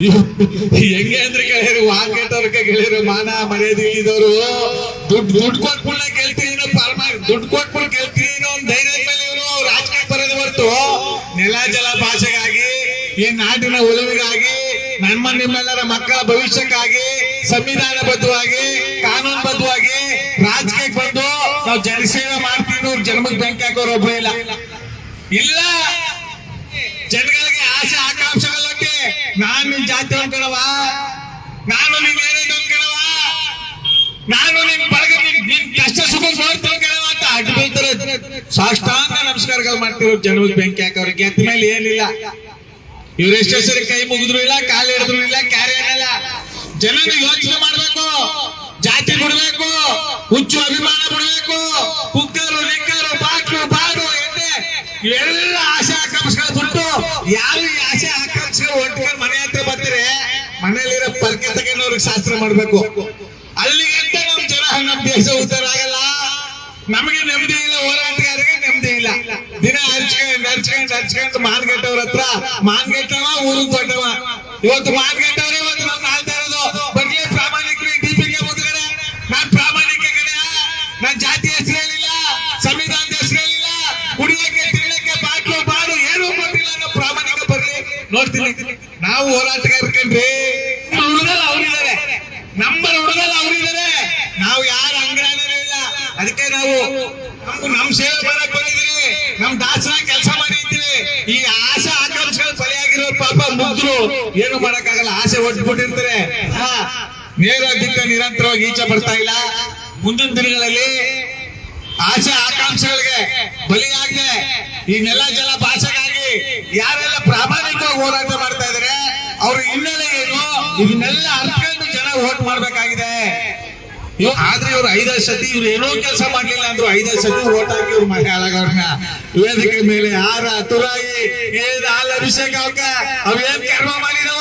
ಹೆಂಗೆ ಅಂದ್ರೆ ಗೆಳೆಯರು ಮಾರ್ಕೆಟ್ ಗೆಳೆಯರು, ಮಾನ ಮರ್ಯಾದೆ ಇಲ್ಲಿದವರು ದುಡ್ಡು ದುಡ್ಡು ಕೊಟ್ಬಿಡ ಕೇಳ್ತೀನಿ ದುಡ್ಡು ಕೊಟ್ಬಿಟ್ಟು ಕೇಳ್ತೀನಿ ಒಂದು ಧೈರ್ಯದ ಮೇಲೆ ಇವರು ರಾಜಕೀಯ ಬರೋದು ಹೊರತು. ನೆಲ, ಜಲ, ಭಾಷೆಗಾಗಿ, ಈ ನಾಟಿನ ಉಳಿವಿಗಾಗಿ ನಮ್ಮ ನಿಮ್ಮೆಲ್ಲರ ಮಕ್ಕಳ ಭವಿಷ್ಯಕ್ಕಾಗಿ ಸಂವಿಧಾನ ಬದ್ಧವಾಗಿ ಕಾನೂನು ಬದ್ಧವಾಗಿ ರಾಜಕೀಯ ಬಂದು ನಾವು ಜನಸೇವೆ ಮಾಡ್ತೀವಿ ಜನ್ಮಕ್ಕೆ ಬೆಂಕಿ ಹಾಕೋರು ಒಬ್ಬ ಇಲ್ಲ. ಇಲ್ಲ. ಜನಗಳಿಗೆ ಆಸೆ ಆಕಾಂಕ್ಷೆಗಳಕ್ಕೆ ನಾನು ನಿನ್ ಜಾತಿ ಅನ್ಕೊಳವ ನಾನು ನಿನ್ ಏನೇನು ಅನ್ಕೊಳವ ನಾನು ನಿನ್ ಬಳಗ ನಿನ್ ನಿನ್ ಕಷ್ಟ ಸುಖ ನೋಡ್ತೀನಿ ಅನ್ಕೊಳವ ಅಂತ ಅಡ್ಡ ಬೀಳ್ತಾರೆ ಸಾಷ್ಟಾಂಗ ನಮಸ್ಕಾರಗಳು ಮಾಡ್ತಿರೋ ಜನರಿಗೆ ಬೆಂಕಿ ಹಾಕೋರು ಗೆದ್ದ ಮೇಲೆ ಏನಿಲ್ಲ. ಇವ್ರು ಎಷ್ಟೇ ಸರಿ ಕೈ ಮುಗಿದ್ರು ಇಲ್ಲ, ಕಾಲು ಹಿಡಿದ್ರು ಇಲ್ಲ, ಕ್ಯಾರೆ ಏನಿಲ್ಲ ಜನರು ಯೋಚನೆ ಮಾಡ್ಬೇಕು. ಜಾತಿ ಬಿಡ್ಬೇಕು. ಹುಚ್ಚು ಅಭಿಮಾನ ಬಿಡ್ಬೇಕು. ಕುಕ್ಕರು, ನಿಕ್ಕರು ಬಾಕು ಬಾಡು ಎಲ್ಲ ಆಸೆ ಆಕಾಂಕ್ಷೆಗಳು ಬಿಟ್ಟು ಯಾರು ಈ ಆಸೆ ಆಕಾಂಕ್ಷೆಗಳು ಒಟ್ಟಿಗೆ ಮನೆ ಹತ್ರ ಬರ್ತಾರೆ, ಮನೆಯಲ್ಲಿರೋ ಪರ್ಕೆ ತಗೊಂಡವ್ರಿಗೆ ಶಾಸ್ತ್ರ ಮಾಡ್ಬೇಕು. ಅಲ್ಲಿಗೆ ನಮ್ ಜನ ನಮ್ ದೇಶ ಉತ್ತರ ಆಗಲ್ಲ. ನಮಗೆ ನೆಮ್ಮದಿ ಇಲ್ಲ, ಹೋರಾಟಗಾರರಿಗೆ ನೆಮ್ಮದಿ ಇಲ್ಲ. ದಿನ ಹರ್ಚ್ಕೊಂಡ್ ಹರ್ಚ್ಕೊಂಡ್ ಹರ್ಚ್ಕೊಂಡ್ ಮಾನ್ಗೆಟ್ಟವ್ರ ಹತ್ರ. ಮಾನ್ಗೆಟ್ಟವ, ಊರು ದೊಡ್ಡವ. ಇವತ್ತು ಮಾನ್ಗೆಟ್ಟವ್ರೆ, ಇವತ್ತು ನಮ್ ಆಳ್ತಾ ಇರೋದು. ಬರ್ಲಿ ಪ್ರಾಮಾಣಿಕ ಡಿಪಿಗೆ ಮುಂದ್ಗಡೆ. ನಾನ್ ಪ್ರಾಮಾಣಿಕ ಕಡೆ. ನಾನ್ ಜಾತಿ ಹೆಸರೇನಿಲ್ಲ, ಸಂವಿಧಾನದ ಹೆಸರೇನಿಲ್ಲ. ಕುಡಿಯಕ್ಕೆ, ತಿನ್ನಕ್ಕೆ ಬಾಟ್ಲು ಬಾಡು ಏನು ಬಂದಿಲ್ಲ ಪ್ರಾಮಾಣಿಕ ಬರ್ಲಿ. ನೋಡ್ತೀನಿ. ನಾವು ಹೋರಾಟಗಾರ ಹುಡುಗಲ್ಲ ಅವ್ರಿದ್ದಾರೆ ನಂಬರ್ ಹುಡುಗಲ್ಲ ಅವ್ರಿದ್ದಾರೆ ನಾವು ಯಾರ ಅಂಗಡಿ ಇಲ್ಲ ಅದಕ್ಕೆ ನಾವು ನಮ್ಗೂ ನಮ್ ಸೇವೆ ಮಾಡಕ್ ಬಂದಿದ್ದೀವಿ ನಮ್ ದಾಸನ ಕೆಲಸ ಮಾಡಿರ್ತೀವಿ ಈ ಆಸೆ ಆಕಾಂಕ್ಷೆಗಳು ಬಲಿಯಾಗಿರೋ ಪಾಪ ಮುಗ್ದ್ರು. ಏನು ಮಾಡಕ್ಕಾಗಲ್ಲ. ಆಸೆ ಒಟ್ಬಿಟ್ಟಿರ್ತಾರೆ. ನೇರ ನಿರಂತರವಾಗಿ ಈಚೆ ಬರ್ತಾ ಇಲ್ಲ. ಮುಂದಿನ ದಿನಗಳಲ್ಲಿ ಆಸೆ ಆಕಾಂಕ್ಷೆಗಳಿಗೆ ಬಲಿಯಾಗದೆ ಈ ನೆಲ ಜಲ ಭಾಷೆಗಾಗಿ ಯಾರೆಲ್ಲ ಪ್ರಾಮಾಣಿಕವಾಗಿ ಹೋರಾಟ ಮಾಡ್ತಾ ಇದಾರೆ, ಅವ್ರ ಹಿನ್ನೆಲೆ ಏನು? ಇದನ್ನೆಲ್ಲ ಅರ್ಕೊಂಡು ಜನ ಓಟ್ ಮಾಡ್ಬೇಕಾಗಿದೆ. ಇವ್- ಆದ್ರೆ ಇವ್ರು ಐದೈದು ಸತಿ ಇವ್ರು ಏನೋ ಕೆಲಸ ಮಾಡ್ಲಿಲ್ಲ ಅಂದ್ರು ಐದೈದು ಸತಿ ಓಟ್ ಹಾಕಿ ಇವ್ರು ಮನೆ ವೇದಿಕೆ ಮೇಲೆ ಯಾರ ತುರಾಯಿ ಏನ್ ಹಾಲು ಅಭಿಷೇಕ ಅವಕ್ಕ ಅವೇನ್ ಕರ್ಮ ಮಾಡಿದವ?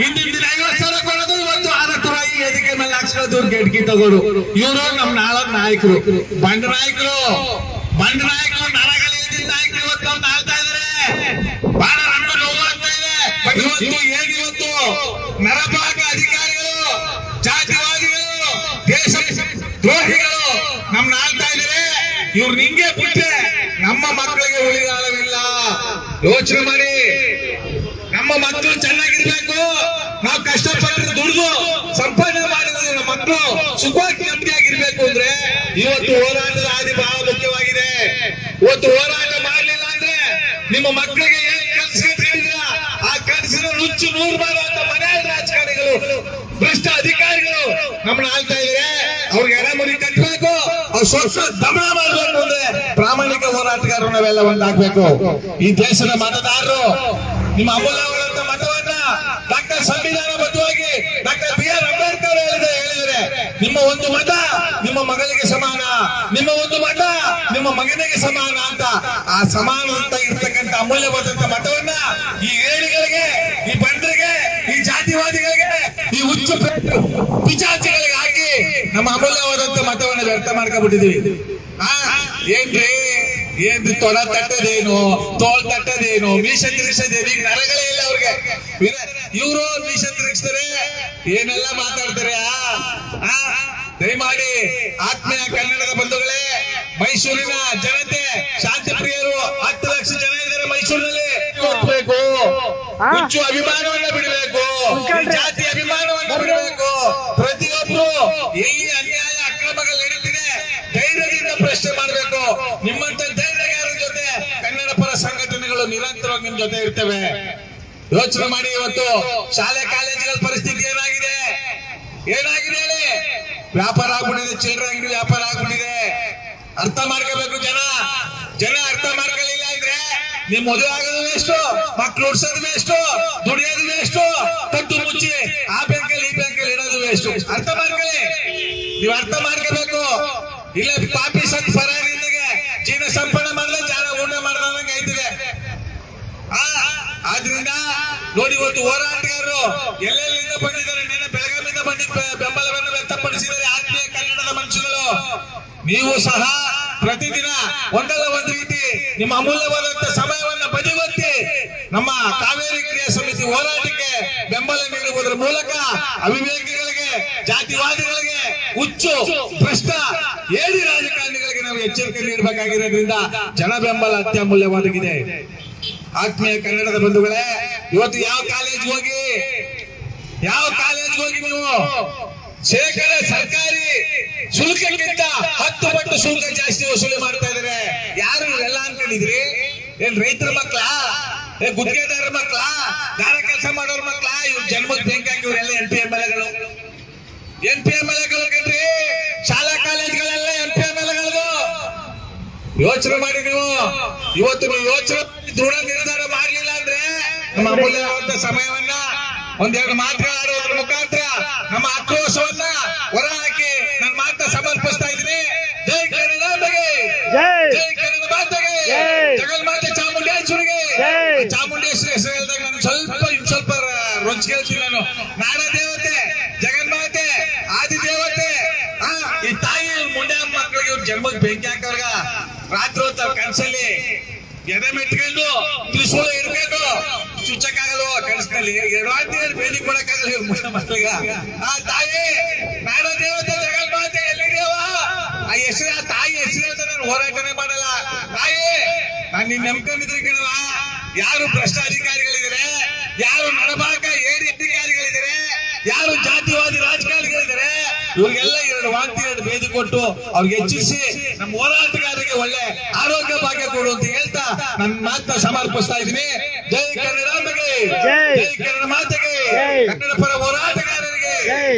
ಹಿಂದಿನ ದಿನ ಸಾವಿರ ಕೊಡೋದು, ಇವತ್ತು ಆರ ತುರಾಯಿ ವೇದಿಕೆ ಮೇಲೆ ಹಾಕ್ಸ್ಕೊಳ್ಳೋದು, ಇವ್ರು ಗೆಡ್ಕಿ ತಗೋರು ಇವರು ನಮ್ ನಾಳ ನಾಯಕರು. ಬಂಡ ನಾಯಕರು. ಬಂಡ ನಾಯಕರು ನರಗಳ ಎದ್ದಿದ್ದ ನಾಯಕರು ಇವತ್ತು ನಮ್ದು ಆಳ್ತಾ ಇದಾರೆ ಬಹಳ ನಮ್ಗೆ ನೋವು ಆಗ್ತಾ ಇದೆ ಇವತ್ತು ಹೇಗೆ ಇವತ್ತು ನರಭಾಗ ಅಧಿಕಾರಿಗಳು ಜಾತಿವಾದಿಗಳು ದೇಶ ದ್ರೋಹಿಗಳು ನಮ್ನ ಆಳ್ತಾ ಇದ್ದಾರೆ ಇವ್ರು ನಿಂಗೆ ಬಿಟ್ಟೆ ನಮ್ಮ ಮಕ್ಕಳಿಗೆ ಉಳಿಗಾಲವಿಲ್ಲ ಯೋಚನೆ ಮಾಡಿ. ನಮ್ಮ ಮಕ್ಕಳು ಚೆನ್ನಾಗಿರ್ಬೇಕು. ನಾವು ಕಷ್ಟಪಟ್ಟು ದುಡಿದು ಸಂಪಾದನೆ ಮಾಡಿದ್ರೆ ನಮ್ಮ ಮಕ್ಕಳು ಸುಖವಾಗಿ ನೆಮ್ಮದಿಯಾಗಿರ್ಬೇಕು ಅಂದ್ರೆ ಇವತ್ತು ಹೋರಾಟದ ಹಾದಿ ಬಹಳ ಮುಖ್ಯವಾಗಿದೆ. ಇವತ್ತು ಹೋರಾಟ ಮಾಡಲಿಲ್ಲ ಅಂದ್ರೆ ನಿಮ್ಮ ಮಕ್ಕಳಿಗೆ ಏನ್ ಕಲ್ಸ್ಕೊಂಡಿದ್ದೀರ ಆ ಕನಸಿನ ನುಚ್ಚು ನೂರು ಮಾಡುವಂತ ಮನೆ ರಾಜಕಾರಣಿಗಳು, ಭ್ರಷ್ಟ ಅಧಿಕಾರಿಗಳು ನಮ್ಮನ್ನ ಆಳ್ತಾ ಇದ್ರೆ. ಅವ್ರಿಗೆ ಎಡೆಮುರಿ ಕಟ್ಟಬೇಕು ಅವ್ರು ಸ್ವಚ್ಛ ದಮನ ಮಾಡಬೇಕು. ಹೋರಾಟಗಾರರು ನಾವೆಲ್ಲ ಒಂದಾಗ್ಬೇಕು ಈ ದೇಶದ ಮತದಾರರು, ನಿಮ್ಮ ಅಮೂಲ್ಯವಾದಂತ ಮತವನ್ನ ಡಾಕ್ಟರ್ ಸಂವಿಧಾನಬದ್ಧವಾಗಿ ಡಾಕ್ಟರ್ ಬಿ ಆರ್ ಅಂಬೇಡ್ಕರ್ ಹೇಳಿದೆ ಹೇಳಿದರೆ, ನಿಮ್ಮ ಒಂದು ಮತ ನಿಮ್ಮ ಮಗಳಿಗೆ ಸಮಾನ, ನಿಮ್ಮ ಒಂದು ಮತ ನಿಮ್ಮ ಮಗನಿಗೆ ಸಮಾನ ಅಂತ. ಆ ಸಮಾನ ಅಂತ ಇರ್ತಕ್ಕಂಥ ಅಮೂಲ್ಯವಾದಂತ ಮತವನ್ನ ಈ ಏಳಿಗಳಿಗೆ ಈ ಬಂಡರಿಗೆ ಈ ಜಾತಿವಾದಿಗಳಿಗೆ, ಈ ಹುಚ್ಚು ಪಿಚಾಚಿಗಳಿಗೆ ಹಾಕಿ ನಮ್ಮ ಅಮೂಲ್ಯವಾದಂತ ಮತವನ್ನ ವ್ಯರ್ಥ ಮಾಡ್ಕೊಂಡ್ಬಿಟ್ಟಿದೀವಿ ಏನ್ರಿ? ಏನ್ರಿ ತೊಡ ತಟ್ಟದೇನು? ತೋಳ್ ತಟ್ಟದೇನು? ಮೀಸ ತಿರುಗಿಸೋದೇನು? ಈಗ ನರಗಳೇ ಇಲ್ಲ ಅವ್ರಿಗೆ. ಇವರು ಮೀಸ ತಿರುಗಿಸ್ತಾರೆ. ಏನೆಲ್ಲ ಮಾತಾಡ್ತಾರೆ? ಆ? ದಯಮಾಡಿ ಆತ್ಮೀಯ ಕನ್ನಡದ ಬಂಧುಗಳೇ ಮೈಸೂರಿನ ಜನತೆ ಶಾಂತಿ ಪ್ರಿಯರು ಹತ್ತು ಲಕ್ಷ ಜನ ಇದ್ದಾರೆ ಮೈಸೂರಿನಲ್ಲಿ. ಹೋಗ್ಬೇಕು ಹುಚ್ಚು ಅಭಿಮಾನವನ್ನ ಬಿಡಬೇಕು ಜಾತಿ ಅಭಿಮಾನವನ್ನ ಬಿಡಬೇಕು ಪ್ರತಿಯೊಬ್ರು ಎಲ್ಲಿ ಅನ್ಯಾಯ ಅಕ್ರಮಗಳು ನಡೀತಿದೆ ಧೈರ್ಯದಿಂದ ಪ್ರಶ್ನೆ ಮಾಡಬೇಕು ನಿಮ್ಮಂತ ಧೈರ್ಯಗಾರರ ಜೊತೆ ಕನ್ನಡ ಪರ ಸಂಘಟನೆಗಳು ನಿರಂತರವಾಗಿ ನಿಮ್ ಜೊತೆ ಇರ್ತೇವೆ. ಯೋಚನೆ ಮಾಡಿ ಇವತ್ತು ಶಾಲೆ ಕಾಲೇಜುಗಳ ಪರಿಸ್ಥಿತಿ ಏನಾಗಿದೆ? ಏನಾಗಿದೆ ವ್ಯಾಪಾರ ಆಗ್ಬಿಟ್ಟಿದೆ, ಚಿಲ್ಲರೆ ಅಂಗಡಿ ವ್ಯಾಪಾರ ಆಗ್ಬಿಟ್ಟಿದೆ. ಅರ್ಥ ಮಾಡ್ಕೋಬೇಕು ಜನ. ಜನ ಅರ್ಥ ಮಾಡ್ಕೊಳ್ಳಿಲ್ಲ ಅಂದ್ರೆ ನಿಮ್ ಮದುವೆ ಆಗೋದು ಎಷ್ಟು ಮಕ್ಳು ಉಡ್ಸೋದು ಎಷ್ಟು ದುಡಿಯೋದು ಎಷ್ಟು ಕಟ್ಟು ಮುಚ್ಚಿ ಆ ಬ್ಯಾಂಕಲ್ಲಿ ಈ ಬ್ಯಾಂಕಲ್ಲಿ ಇಡೋದು ಎಷ್ಟು ಅರ್ಥ ಮಾಡ್ಕೊಳ್ಳಿ? ನೀವು ಅರ್ಥ ಮಾಡ್ಕೋಬೇಕು ಇಲ್ಲ ಪಾಪಿ ಸತ್ ಪರಾರಿದ್ದಾಗೆ ಜೀವನ ಸಂಪನ್ನ ಮಾಡಿದ್ರೆ ಜನ ಊಟ ಮಾಡ್ದಂಗೆ ಆಯ್ತಿದೆ ಆ, ಆದ್ರಿಂದ ನೋಡಿ ಇವತ್ತು ಹೋರಾಟಗಾರರು ಎಲ್ಲೆಲ್ಲಿಂದ ಬಂದಿದ್ದಾರೆ? ನೆನೆ ಬೆಳಗಾವಿಯಿಂದ ಬಂದಿ ಬೆಂಬಲವನ್ನು ವ್ಯಕ್ತಪಡಿಸಿದರೆ ಆತ್ಮೀಯ ಕನ್ನಡದ ಮನುಷ್ಯರು. ನೀವು ಸಹ ಪ್ರತಿದಿನ ಒಂದಲ್ಲ ಒಂದು ರೀತಿ ನಿಮ್ಮ ಅಮೂಲ್ಯವಾದಂತ ಸಮಯವನ್ನು ಬದಿಗೊತ್ತಿ ನಮ್ಮ ಕಾವೇರಿ ಕ್ರಿಯಾ ಸಮಿತಿ ಹೋರಾಟಕ್ಕೆ ಬೆಂಬಲ ನೀಡುವುದರ ಮೂಲಕ ಅವಿವೇಕಿಗಳಿಗೆ, ಜಾತಿವಾದಿಗಳಿಗೆ ಹುಚ್ಚು, ಭ್ರಷ್ಟ, ಏಡಿ ರಾಜಕಾರಣಿಗಳಿಗೆ ನಾವು ಎಚ್ಚರಿಕೆ ನೀಡಬೇಕಾಗಿರೋದ್ರಿಂದ ಜನ ಬೆಂಬಲ ಅತ್ಯಮೂಲ್ಯವಾಗಿದೆ ಆತ್ಮೀಯ ಕನ್ನಡದ ಬಂಧುಗಳೇ ಇವತ್ತು ಯಾವ ಕಾಲೇಜ್ ಹೋಗಿ? ಯಾವ ಕಾಲೇಜ್ ಹೋಗಿ ನೀವು? ಶೇಕಡ ಸರ್ಕಾರಿ ಶುಲ್ಕಕ್ಕಿಂತ ಹತ್ತು ಪಟ್ಟು ಶುಲ್ಕ ಜಾಸ್ತಿ ವಸೂಲಿ ಮಾಡ್ತಾ ಇದಾರೆ ಯಾರು ಎಲ್ಲ ಅನ್ಕೊಂಡಿದ್ರಿ? ಏನ್ ರೈತರ ಮಕ್ಕಳ ಏ ಗುತ್ತಿಗೆದಾರರ ಮಕ್ಳ? ದಾರ ಕೆಲಸ ಮಾಡೋರ್ ಮಕ್ಕಳ ಇವ್ರ ಜನ್ಮಕ್ಕೆ ಬೆಂಕಿ ಹಾಕಿ ಇವರೆಲ್ಲ ಎಂ ಪಿ ಎಂ ಎಲ್ ಎಗಳು. ಎಂ ಪಿ ಎಂ ಎಲ್ ಎಗಳು ಕಣ್ರಿ. ಶಾಲಾ ಕಾಲೇಜ್ಗಳೆಲ್ಲ ಎಂ ಪಿ ಎಂ ಎಲ್ ಎಗಳದು. ಯೋಚನೆ ಮಾಡಿ ನೀವು. ಇವತ್ತು ನೀವು ಯೋಚನೆ ದೃಢ ಅಮೂಲ್ಯವಾದ ಸಮಯವನ್ನ ಒಂದೆರಡು ಮಾತುಗಳಾಡೋದ್ರ ಮುಖಾಂತರ ನಮ್ಮ ಆಕ್ರೋಶವನ್ನ ಹೊರಹಾಕಿ ನನ್ನ ಮಾತ್ರ ಸಮರ್ಪಿಸ್ತಾ ಇದ್ದೀನಿ. ಜೈ ಕನ್ನಡಾಂಬೆಗೆ ಜೈ. ಕನ್ನಡ ಮಾತೆಗೆ. ಜಗನ್ಮಾತೆ ಚಾಮುಂಡೇಶ್ವರಿಗೆ. ಚಾಮುಂಡೇಶ್ವರಿ ಹೆಸರು ಹೇಳಿದಾಗ ನಾನು ಸ್ವಲ್ಪ ಇನ್ ಸ್ವಲ್ಪ ರೊಚ್ಚ ಕೇಳ್ತೀನಿ ನಾನು. ನಾಡ ದೇವತೆ ಜಗನ್ಮಾತೆ ಆದಿ ದೇವತೆ ಈ ತಾಯಿ ಮುಂಡೆ ಮಕ್ಕಳಿಗೆ ಇವ್ರ ಜನ್ಮಕ್ಕೆ ಬೆಂಕಿ ಹಾಕೋರ್ಗ ರಾತ್ರಿ ಹೊತ್ತ ಕನಸಲ್ಲಿ ಕನ್ಸಲ್ಲಿ ಎದೆ ಮೆಟ್ಕೊಂಡು ತ್ರಿಶೂಲ ಇರ್ಬೇಕು. ಚುಚ್ಚಕ್ಕಾಗಲ್ವ ಕನಸಿನಲ್ಲಿ? ಎರಡು ಬೇದಿ ಕೊಡಕ್ಕಾಗಲ್ಲ ಇವ್ರ ಮುಂಡೆ ಮಕ್ಕಳಿಗ ಆ ತಾಯಿ, ನಾಡ ದೇವತೆ ಜಗನ್ಮಾತೆ ಎಲ್ಲಿದೇವ ಆ ಹೆಸರು, ಆ ತಾಯಿ ಹೆಸರು ಅಂತ ನಾನು ಹೋರಾಟನೇ ಮಾಡಲ್ಲ. ತಾಯಿ, ನಾನು ನಿನ್ ನಂಬ್ಕೊಂಡಿದ್ರೆ ಕಣವ ಯಾರು ಭ್ರಷ್ಟಾಧಿಕಾರಿಗಳಿದ್ರೆ ಯಾರು ನಡಬಾಕ ಏಡಿ ಅಧಿಕಾರಿಗಳಿದ್ರೆ ಯಾರು ಜಾತಿವಾದಿ ರಾಜಕಾರಣಿಗಳಿದ್ದಾರೆ ಇವ್ರಿಗೆಲ್ಲ ಎರಡು ವಾಂತಿ ಎರಡು ಬೇದಿ ಕೊಟ್ಟು ಅವ್ರಿಗೆ ಹೆಚ್ಚಿಸಿ ನಮ್ಮ ಹೋರಾಟಗಾರರಿಗೆ ಒಳ್ಳೆ ಆರೋಗ್ಯ ಭಾಗ್ಯ ಕೊಡು ಅಂತ ಹೇಳ್ತಾ ನನ್ನ ಮಾತನ್ನ ಸಮರ್ಪಿಸ್ತಾ ಇದೀನಿ ಜೈ ಕನ್ನಡ ಜೈ. ಕನ್ನಡ ಮಾತೆಗೆ. ಕನ್ನಡ ಪರ ಹೋರಾಟಗಾರರಿಗೆ.